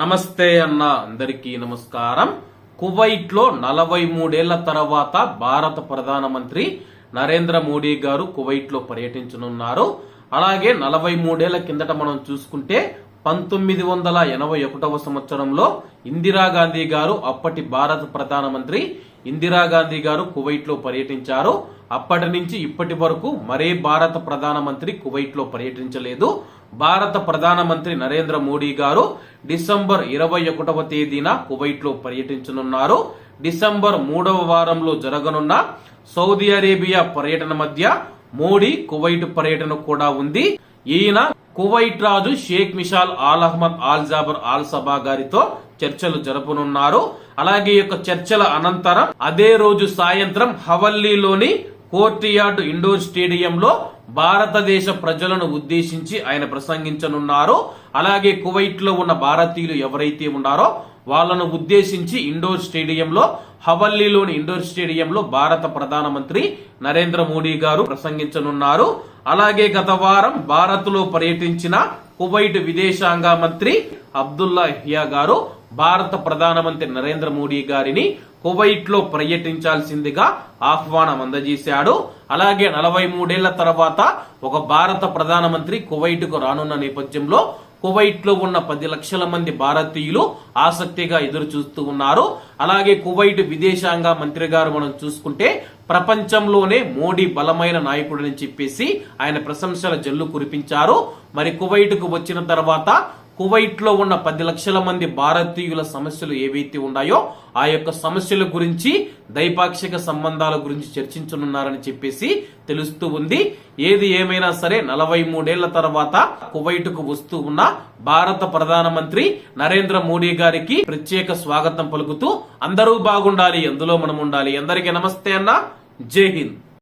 నమస్తే అన్న అందరికీ నమస్కారం. కువైట్లో నలభై మూడేళ్ళ తర్వాత భారత ప్రధానమంత్రి నరేంద్ర మోడీ గారు కువైట్లో పర్యటించనున్నారు. అలాగే నలభై మూడేళ్ళ కిందట మనం చూసుకుంటే పంతొమ్మిది వందల ఎనభై ఒకటవ సంవత్సరంలో ఇందిరాగాంధీ గారు అప్పటి భారత ప్రధానమంత్రి ఇందిరాగాంధీ గారు కువైట్లో పర్యటించారు. అప్పటి నుంచి ఇప్పటి వరకు మరే భారత ప్రధానమంత్రి కువైట్లో పర్యటించలేదు. భారత ప్రధానమంత్రి నరేంద్ర మోడీ గారు డిసెంబర్ ఇరవై ఒకటవ తేదీన కువైట్లో పర్యటించనున్నారు. డిసెంబర్ మూడవ వారంలో జరగనున్న సౌదీ అరేబియా పర్యటన మధ్య మోడీ కువైట్ పర్యటన కూడా ఉంది. ఈయన కువైట్ రాజు Sheikh Mishal Al Ahmad Al Jaber Al Sabah గారితో చర్చలు జరపనున్నారు. అలాగే ఈ యొక్క చర్చల అనంతరం అదే రోజు సాయంత్రం హవల్లీలోని కోర్టియార్డ్ ఇండోర్ స్టేడియంలో భారతదేశ ప్రజలను ఉద్దేశించి ఆయన ప్రసంగించనున్నారు. అలాగే కువైట్లో ఉన్న భారతీయులు ఎవరైతే ఉన్నారో వాళ్ళను ఉద్దేశించి ఇండోర్ స్టేడియంలో హవల్లీలోని ఇండోర్ స్టేడియంలో భారత ప్రధానమంత్రి నరేంద్ర మోడీ గారు ప్రసంగించనున్నారు. అలాగే గత వారం భారత్లో పర్యటించిన కువైట్ విదేశాంగ మంత్రి అబ్దుల్లా హియా గారు భారత ప్రధానమంత్రి నరేంద్ర మోడీ గారిని కువైట్లో పర్యటించాల్సిందిగా ఆహ్వానం అందజేశాడు. అలాగే నలభై మూడేళ్ళ తర్వాత ఒక భారత ప్రధానమంత్రి కువైట్కు రానున్న నేపథ్యంలో కువైట్లో ఉన్న పది లక్షల మంది భారతీయులు ఆసక్తిగా ఎదురు చూస్తూ ఉన్నారు. అలాగే కువైట్ విదేశాంగ మంత్రి గారు మనం చూసుకుంటే ప్రపంచంలోనే మోడీ బలమైన నాయకుడని చెప్పేసి ఆయన ప్రశంసల జల్లు కురిపించారు. మరి కువైట్కు వచ్చిన తర్వాత కువైట్లో ఉన్న పది లక్షల మంది భారతీయుల సమస్యలు ఏవైతే ఉన్నాయో ఆ యొక్క సమస్యల గురించి ద్వైపాక్షిక సంబంధాల గురించి చర్చించనున్నారని చెప్పేసి తెలుస్తూ ఉంది. ఏది ఏమైనా సరే నలభై మూడేళ్ళ తర్వాత కువైట్కు వస్తూ ఉన్న భారత ప్రధానమంత్రి నరేంద్ర మోడీ గారికి ప్రత్యేక స్వాగతం పలుకుతూ అందరూ బాగుండాలి అందులో మనం ఉండాలి అందరికీ నమస్తే అన్న. జై హింద్.